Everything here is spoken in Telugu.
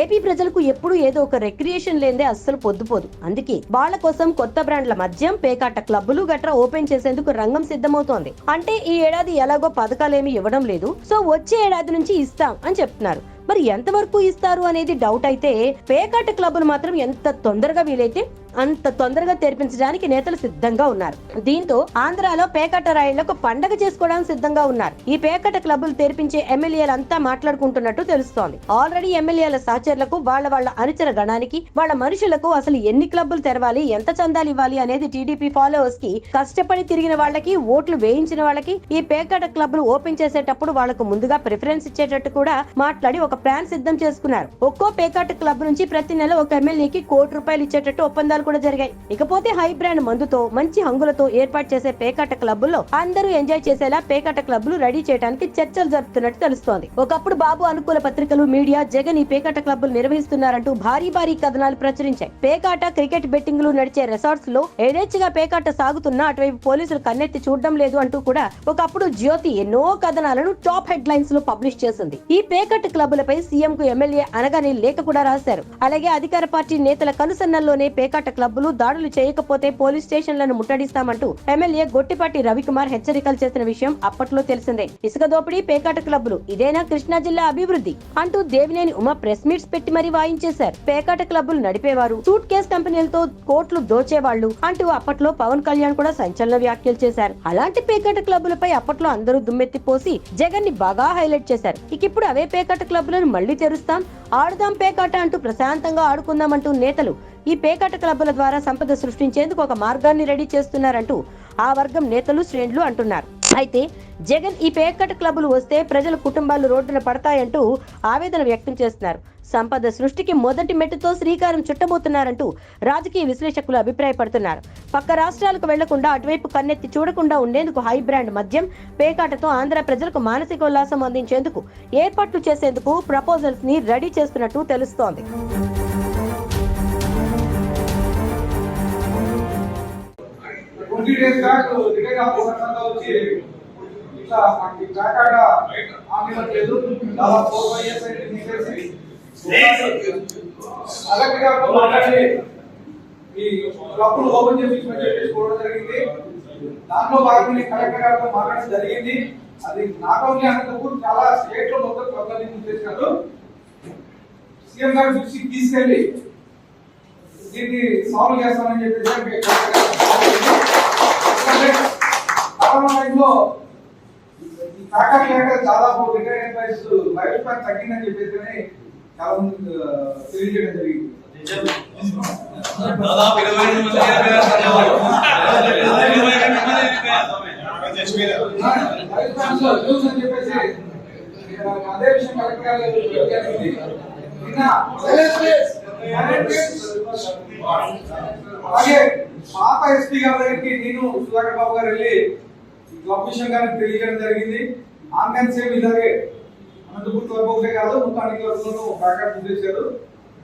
ఏపీ ప్రజలకు ఎప్పుడు ఏదో ఒక రెక్రియేషన్ లేదే అస్సలు పొద్దుపోదు అందుకే వాళ్ళ కోసం కొత్త బ్రాండ్ల మద్యం పేకాట క్లబ్బులు గట్రా ఓపెన్ చేసేందుకు రంగం సిద్ధమవుతోంది. అంటే ఈ ఏడాది ఎలాగో పథకాలేమి ఇవ్వడం లేదు. సో వచ్చే ఏడాది నుంచి ఇస్తాం అని చెప్తున్నారు. మరి ఎంతవరకు ఇస్తారు అనేది డౌట్ అయితే పేకాట క్లబ్బులు మాత్రం ఎంత తొందరగా వీలైతే అంత తొందరగా తెరిపించడానికి నేతలు సిద్ధంగా ఉన్నారు. దీంతో ఆంధ్రాలో పేకాట రాయిళ్ళకు పండగ చేసుకోవడానికి సిద్ధంగా ఉన్నారు. ఈ పేకట క్లబ్బులు తెరిపించే ఎమ్మెల్యేలంతా మాట్లాడుకుంటున్నట్టు తెలుస్తోంది. ఆల్రెడీ ఎమ్మెల్యేల సహచరులకు వాళ్ళ వాళ్ళ అనుచర గణానికి వాళ్ళ మనుషులకు అసలు ఎన్ని క్లబ్బులు తెరవాలి ఎంత చందాలు ఇవ్వాలి అనేది టీడీపీ ఫాలోవర్స్కి కష్టపడి తిరిగిన వాళ్ళకి ఓట్లు వేయించిన వాళ్ళకి ఈ పేకాట క్లబ్లు ఓపెన్ చేసేటప్పుడు వాళ్ళకు ముందుగా ప్రిఫరెన్స్ ఇచ్చేటట్టు కూడా మాట్లాడి ఒక ప్లాన్ సిద్ధం చేసుకున్నారు. ఒక్కో పేకాట క్లబ్ నుంచి ప్రతి నెల ఒక ఎమ్మెల్యేకి కోటి రూపాయలు ఇచ్చేటట్టు ఒప్పందాలు కూడా జరిగాయి. ఇకపోతే హై బ్రాండ్ మందుతో మంచి హంగులతో ఏర్పాటు చేసే పేకాట క్లబ్బుల్లో అందరూ ఎంజాయ్ చేసేలా పేకాట క్లబ్లు రెడీ చేయడానికి చర్చలు జరుపుతున్నట్టు తెలుస్తోంది. ఒకప్పుడు బాబు అనుకూల పత్రికలు మీడియా జగన్ ఈ పేకాట క్లబ్లు నిర్వహిస్తున్నారంటూ భారీ భారీ కథనాలు ప్రచురించాయి. పేకాట క్రికెట్ బెట్టింగ్లు నడిచే రిసార్ట్స్లో యథేచ్ఛగా పేకాట సాగుతున్నా అటువైపు పోలీసులు కన్నెత్తి చూడడం లేదు అంటూ కూడా ఒకప్పుడు జ్యోతి ఎన్నో కథనాలను టాప్ హెడ్ లైన్స్లో పబ్లిష్ చేసింది. ఈ పేకట్ క్లబ్లపై సీఎం కు ఎమ్మెల్యే అనగానే లేఖ కూడా రాశారు. అలాగే అధికార పార్టీ నేతల కనుసన్నల్లోనే పేకాట క్లబ్బులు దాడులు చేయకపోతే పోలీస్ స్టేషన్లను ముట్టడిస్తామంటూ ఎమ్మెల్యే గొట్టిపాటి రవికుమార్ హెచ్చరికలు చేసిన విషయం అప్పట్లో తెలిసిందే. ఇసుక దోపిడీ పేకాట క్లబ్బులు ఇదేనా కృష్ణా జిల్లా అభివృద్ధి? అంటూ దేవినేని ఉమ ప్రెస్ మీట్స్ పెట్టి మరీ వాయించేశారు. పేకాట క్లబ్బులు నడిపేవారు సూట్ కేస్ కంపెనీలతో కోట్లు దోచేవాళ్ళు అంటూ అప్పట్లో పవన్ కళ్యాణ్ కూడా సంచలన వ్యాఖ్యలు చేశారు. అలాంటి పేకాట క్లబ్బులపై అప్పట్లో అందరూ దుమ్మెత్తి పోసి జగన్ని బాగా హైలైట్ చేశారు. ఇక ఇప్పుడు అవే పేకాట క్లబ్బులను మళ్ళీ తెరుస్తాం ఆడుదాం పేకాట అంటూ ప్రశాంతంగా ఆడుకుందామంటూ నేతలు ఈ పేకాట క్లబ్బుల ద్వారా సంపద సృష్టించేందుకు ఒక మార్గాన్ని రెడీ చేస్తున్నారంటూ ఆ వర్గం నేతలు శ్రేణులు అంటున్నారు. అయితే జగన్ ఈ పేకట క్లబ్బులు వస్తే ప్రజల కుటుంబాలు రోడ్డున పడతాయంటూ ఆవేదన వ్యక్తం చేస్తున్నారు. సంపద సృష్టికి మొదటి మెట్టుతో శ్రీకారం చుట్టబోతున్నారంటూ రాజకీయ విశ్లేషకులు అభిప్రాయపడుతున్నారు. పక్క రాష్ట్రాలకు వెళ్ళకుండా అటువైపు కన్నెత్తి చూడకుండా ఉండేందుకు హై బ్రాండ్ మద్యం పేకాటతో ఆంధ్ర ప్రజలకు మానసిక ఉల్లాసం అందించేందుకు ఏర్పాట్లు చేసేందుకు ప్రపోజల్స్ని రెడీ చేస్తున్నట్టు తెలుస్తోంది. Twenty days back retire officer వచ్చి ఇట్లా మనకి ప్లాకార్డ్ ఆమెలేదు దాదాపు ఫోర్ ఫైవ్ ఇయర్స్ అయితే తీసేసి కలెక్టర్ గారితో మాట్లాడి ఈ ఓపెన్ చేయించమని చెప్పేసి కోరడం జరిగింది దాంట్లో భాగంగా కలెక్టర్ గారితో మాట్లాడడం జరిగింది అది నాట్ ఓన్లీ అనంతపూర్ చాలా స్టేట్లో మొత్తం క్లబ్లు చేసినారు సీఎం గారి దృష్టికి తీసుకెళ్ళి దీన్ని సాల్వ్ చేస్తామని చెప్పేసి టైంలో ఈ ప్యాకెట్ లేక దాదాపు రిటైర్ ఎంప్లాయీస్ లైఫ్ స్పాన్ తగ్గిందని చెప్పేసి చాలా మంది తెలియజేయడం జరిగింది. దాదాపు ఇరవై అని చెప్పేసి అదే విషయం కలెక్టర్ గారు నిన్న అలాగే పాత ఎస్పీ గారి దగ్గరికి నేను సుధాకర్ బాబు గారు వెళ్ళి ఈ విషయం గారికి తెలియడం జరిగింది. ఆన్లైన్ సేమ్ ఇలాగే అనంతపురం క్లబ్ ఒకటే కాదు మొత్తం అన్ని క్లబ్లను ప్యాకెట్ చేశారు.